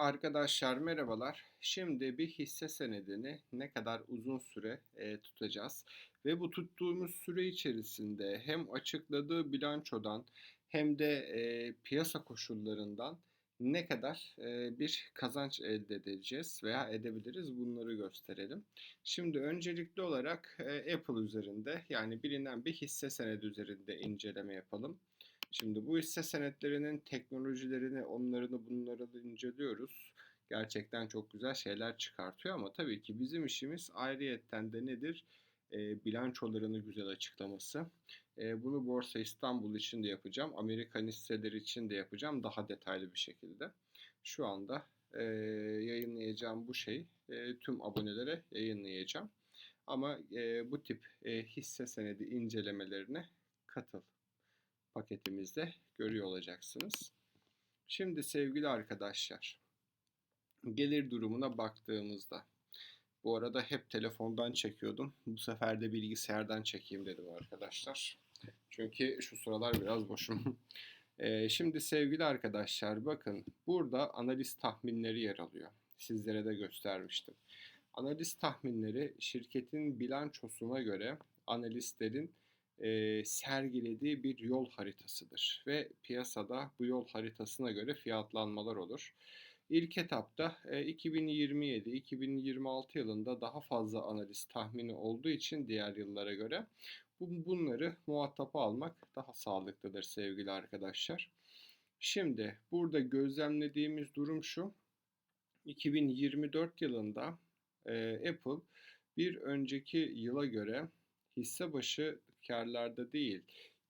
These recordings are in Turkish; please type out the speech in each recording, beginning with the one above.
Arkadaşlar merhabalar. Şimdi bir hisse senedini ne kadar uzun süre e, tutacağız ve bu tuttuğumuz süre içerisinde hem açıkladığı bilançodan hem de e, piyasa koşullarından ne kadar e, bir kazanç elde edeceğiz veya edebiliriz bunları gösterelim. Şimdi öncelikli olarak e, Apple üzerinde yani bilinen bir hisse senedi üzerinde inceleme yapalım. Şimdi bu hisse senetlerinin teknolojilerini, onlarını bunları inceliyoruz. Gerçekten çok güzel şeyler çıkartıyor ama tabii ki bizim işimiz ayrıyetten de nedir? E, bilançolarını güzel açıklaması. E, bunu Borsa İstanbul için de yapacağım. Amerikan hisseleri için de yapacağım daha detaylı bir şekilde. Şu anda e, yayınlayacağım bu şey e, tüm abonelere yayınlayacağım. Ama e, bu tip e, hisse senedi incelemelerine katıl paketimizde görüyor olacaksınız. Şimdi sevgili arkadaşlar, gelir durumuna baktığımızda, bu arada hep telefondan çekiyordum. Bu sefer de bilgisayardan çekeyim dedim arkadaşlar. Çünkü şu sıralar biraz boşum. Ee, şimdi sevgili arkadaşlar bakın burada analiz tahminleri yer alıyor. Sizlere de göstermiştim. Analiz tahminleri şirketin bilançosuna göre analistlerin e, sergilediği bir yol haritasıdır ve piyasada bu yol haritasına göre fiyatlanmalar olur. İlk etapta e, 2027-2026 yılında daha fazla analiz tahmini olduğu için diğer yıllara göre bu, bunları muhatapa almak daha sağlıklıdır sevgili arkadaşlar. Şimdi burada gözlemlediğimiz durum şu. 2024 yılında e, Apple bir önceki yıla göre hisse başı karlarda değil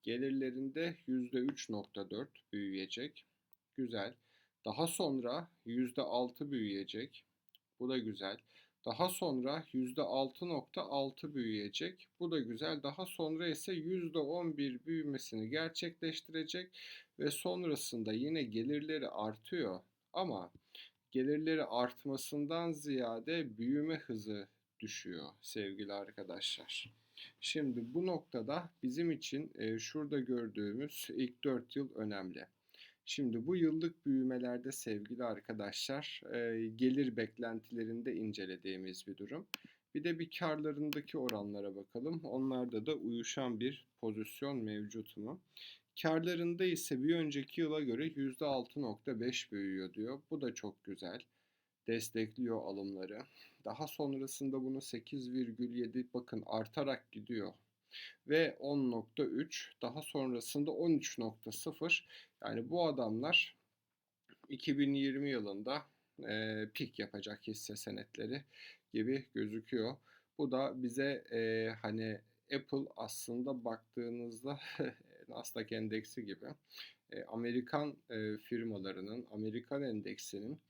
gelirlerinde %3.4 büyüyecek. Güzel. Daha sonra %6 büyüyecek. Bu da güzel. Daha sonra %6.6 büyüyecek. Bu da güzel. Daha sonra ise %11 büyümesini gerçekleştirecek ve sonrasında yine gelirleri artıyor ama gelirleri artmasından ziyade büyüme hızı düşüyor sevgili arkadaşlar. Şimdi bu noktada bizim için e, şurada gördüğümüz ilk 4 yıl önemli. Şimdi bu yıllık büyümelerde sevgili arkadaşlar e, gelir beklentilerinde incelediğimiz bir durum. Bir de bir karlarındaki oranlara bakalım. Onlarda da uyuşan bir pozisyon mevcut mu? Karlarında ise bir önceki yıla göre %6.5 büyüyor diyor. Bu da çok güzel destekliyor alımları. Daha sonrasında bunu 8,7 bakın artarak gidiyor. Ve 10.3 daha sonrasında 13.0 yani bu adamlar 2020 yılında e, pik yapacak hisse senetleri gibi gözüküyor. Bu da bize e, hani Apple aslında baktığınızda Nasdaq endeksi gibi e, Amerikan e, firmalarının, Amerikan endeksinin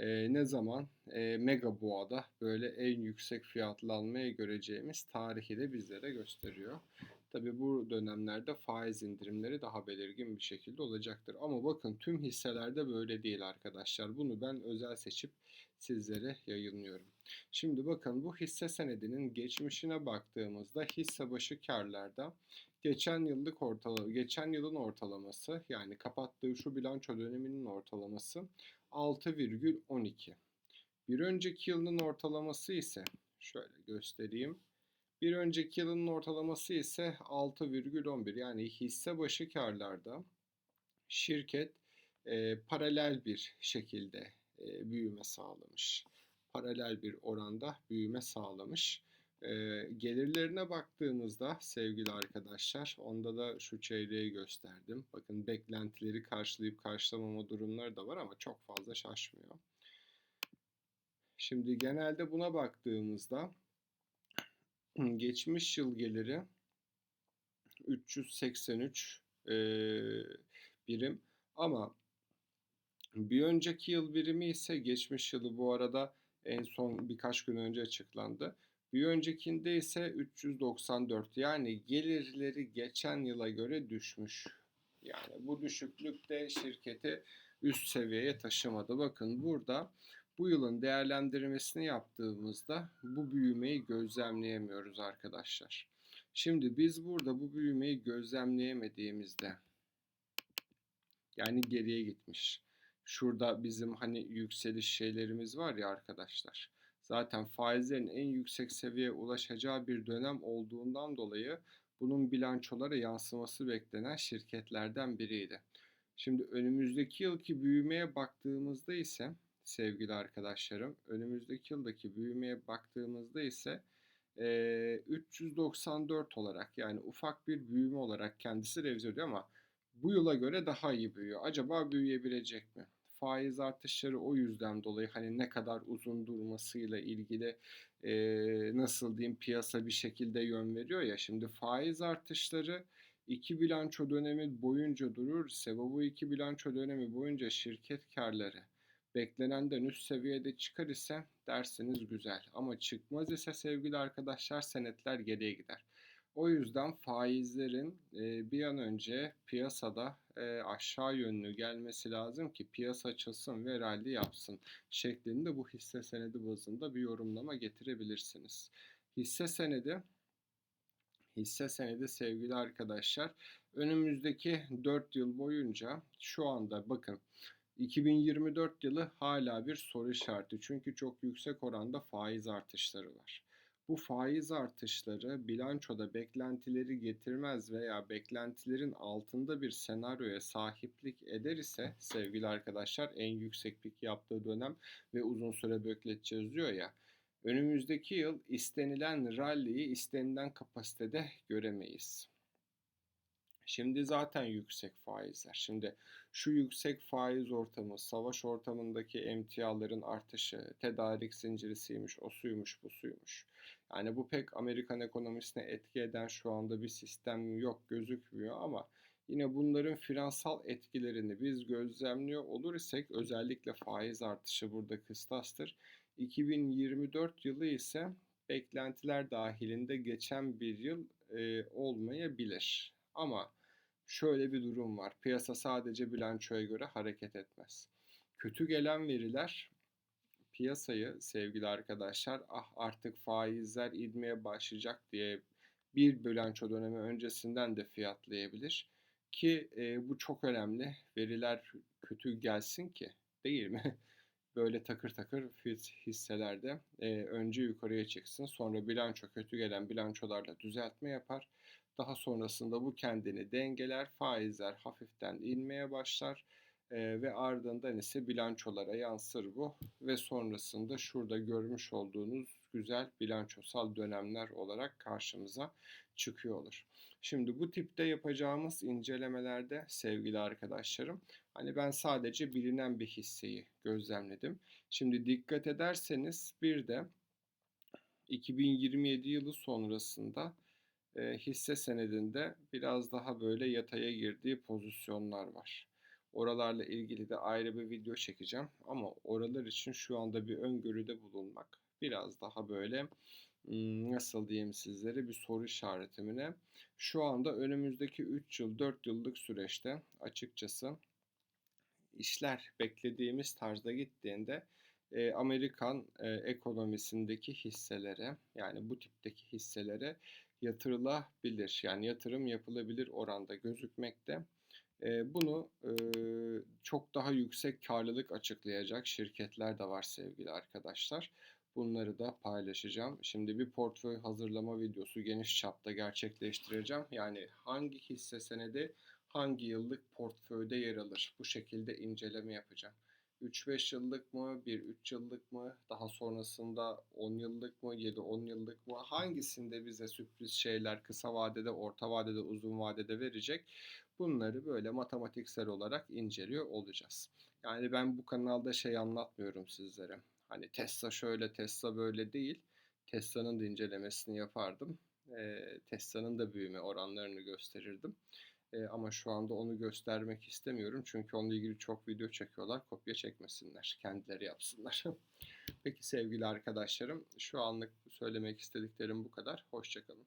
e, ne zaman e, Mega Boğa'da böyle en yüksek fiyatlanmaya göreceğimiz tarihi de bizlere gösteriyor. Tabi bu dönemlerde faiz indirimleri daha belirgin bir şekilde olacaktır. Ama bakın tüm hisselerde böyle değil arkadaşlar. Bunu ben özel seçip sizlere yayınlıyorum. Şimdi bakın bu hisse senedinin geçmişine baktığımızda hisse başı karlarda geçen yıllık ortalama geçen yılın ortalaması yani kapattığı şu bilanço döneminin ortalaması 6,12. Bir önceki yılın ortalaması ise şöyle göstereyim. Bir önceki yılın ortalaması ise 6,11. Yani hisse başı karlarda şirket e, paralel bir şekilde e, büyüme sağlamış. Paralel bir oranda büyüme sağlamış. E, gelirlerine baktığımızda sevgili arkadaşlar onda da şu çeyreği gösterdim. Bakın beklentileri karşılayıp karşılamama durumları da var ama çok fazla şaşmıyor. Şimdi genelde buna baktığımızda geçmiş yıl geliri 383 e, birim ama bir önceki yıl birimi ise geçmiş yılı bu arada en son birkaç gün önce açıklandı. Bir öncekinde ise 394 yani gelirleri geçen yıla göre düşmüş. Yani bu düşüklük de şirketi üst seviyeye taşımadı. Bakın burada bu yılın değerlendirmesini yaptığımızda bu büyümeyi gözlemleyemiyoruz arkadaşlar. Şimdi biz burada bu büyümeyi gözlemleyemediğimizde yani geriye gitmiş. Şurada bizim hani yükseliş şeylerimiz var ya arkadaşlar. Zaten faizlerin en yüksek seviyeye ulaşacağı bir dönem olduğundan dolayı bunun bilançolara yansıması beklenen şirketlerden biriydi. Şimdi önümüzdeki yılki büyümeye baktığımızda ise sevgili arkadaşlarım, önümüzdeki yıldaki büyümeye baktığımızda ise e, 394 olarak yani ufak bir büyüme olarak kendisi revize ediyor ama bu yıla göre daha iyi büyüyor. Acaba büyüyebilecek mi? Faiz artışları o yüzden dolayı hani ne kadar uzun durmasıyla ilgili e, nasıl diyeyim piyasa bir şekilde yön veriyor ya. Şimdi faiz artışları iki bilanço dönemi boyunca durur ise ve bu iki bilanço dönemi boyunca şirket karları beklenenden üst seviyede çıkar ise dersiniz güzel. Ama çıkmaz ise sevgili arkadaşlar senetler geriye gider. O yüzden faizlerin bir an önce piyasada e, aşağı yönlü gelmesi lazım ki piyasa açılsın ve rally yapsın şeklinde bu hisse senedi bazında bir yorumlama getirebilirsiniz. Hisse senedi hisse senedi sevgili arkadaşlar önümüzdeki 4 yıl boyunca şu anda bakın 2024 yılı hala bir soru işareti çünkü çok yüksek oranda faiz artışları var. Bu faiz artışları bilançoda beklentileri getirmez veya beklentilerin altında bir senaryoya sahiplik eder ise sevgili arkadaşlar en yüksek pik yaptığı dönem ve uzun süre bekleteceğiz diyor ya. Önümüzdeki yıl istenilen rally'yi istenilen kapasitede göremeyiz. Şimdi zaten yüksek faizler. Şimdi şu yüksek faiz ortamı, savaş ortamındaki emtiaların artışı, tedarik zincirisiymiş, o suymuş, bu suymuş. Yani bu pek Amerikan ekonomisine etki eden şu anda bir sistem yok gözükmüyor ama yine bunların finansal etkilerini biz gözlemliyor olur isek özellikle faiz artışı burada kıstastır. 2024 yılı ise beklentiler dahilinde geçen bir yıl e, olmayabilir. Ama şöyle bir durum var. Piyasa sadece bilançoya göre hareket etmez. Kötü gelen veriler piyasayı sevgili arkadaşlar ah artık faizler inmeye başlayacak diye bir bilanço dönemi öncesinden de fiyatlayabilir. Ki e, bu çok önemli. Veriler kötü gelsin ki değil mi? Böyle takır takır hisselerde e, önce yukarıya çıksın. Sonra bilanço kötü gelen bilançolarla düzeltme yapar. Daha sonrasında bu kendini dengeler, faizler hafiften inmeye başlar e, ve ardından ise bilançolara yansır bu ve sonrasında şurada görmüş olduğunuz güzel bilançosal dönemler olarak karşımıza çıkıyor olur. Şimdi bu tipte yapacağımız incelemelerde sevgili arkadaşlarım hani ben sadece bilinen bir hisseyi gözlemledim. Şimdi dikkat ederseniz bir de 2027 yılı sonrasında e, hisse senedinde biraz daha böyle yataya girdiği pozisyonlar var. Oralarla ilgili de ayrı bir video çekeceğim ama oralar için şu anda bir öngörüde bulunmak biraz daha böyle nasıl diyeyim sizlere bir soru işaretimine. Şu anda önümüzdeki 3 yıl 4 yıllık süreçte açıkçası işler beklediğimiz tarzda gittiğinde e, Amerikan e, ekonomisindeki hisselere yani bu tipteki hisselere yatırılabilir. Yani yatırım yapılabilir oranda gözükmekte. Bunu çok daha yüksek karlılık açıklayacak şirketler de var sevgili arkadaşlar. Bunları da paylaşacağım. Şimdi bir portföy hazırlama videosu geniş çapta gerçekleştireceğim. Yani hangi hisse senedi hangi yıllık portföyde yer alır? Bu şekilde inceleme yapacağım. 3-5 yıllık mı, 1-3 yıllık mı, daha sonrasında 10 yıllık mı, 7-10 yıllık mı, hangisinde bize sürpriz şeyler kısa vadede, orta vadede, uzun vadede verecek? Bunları böyle matematiksel olarak inceliyor olacağız. Yani ben bu kanalda şey anlatmıyorum sizlere. Hani Tesla şöyle, Tesla böyle değil. Tesla'nın da incelemesini yapardım. E, Tesla'nın da büyüme oranlarını gösterirdim. E, ama şu anda onu göstermek istemiyorum. Çünkü onunla ilgili çok video çekiyorlar. Kopya çekmesinler. Kendileri yapsınlar. Peki sevgili arkadaşlarım şu anlık söylemek istediklerim bu kadar. Hoşçakalın.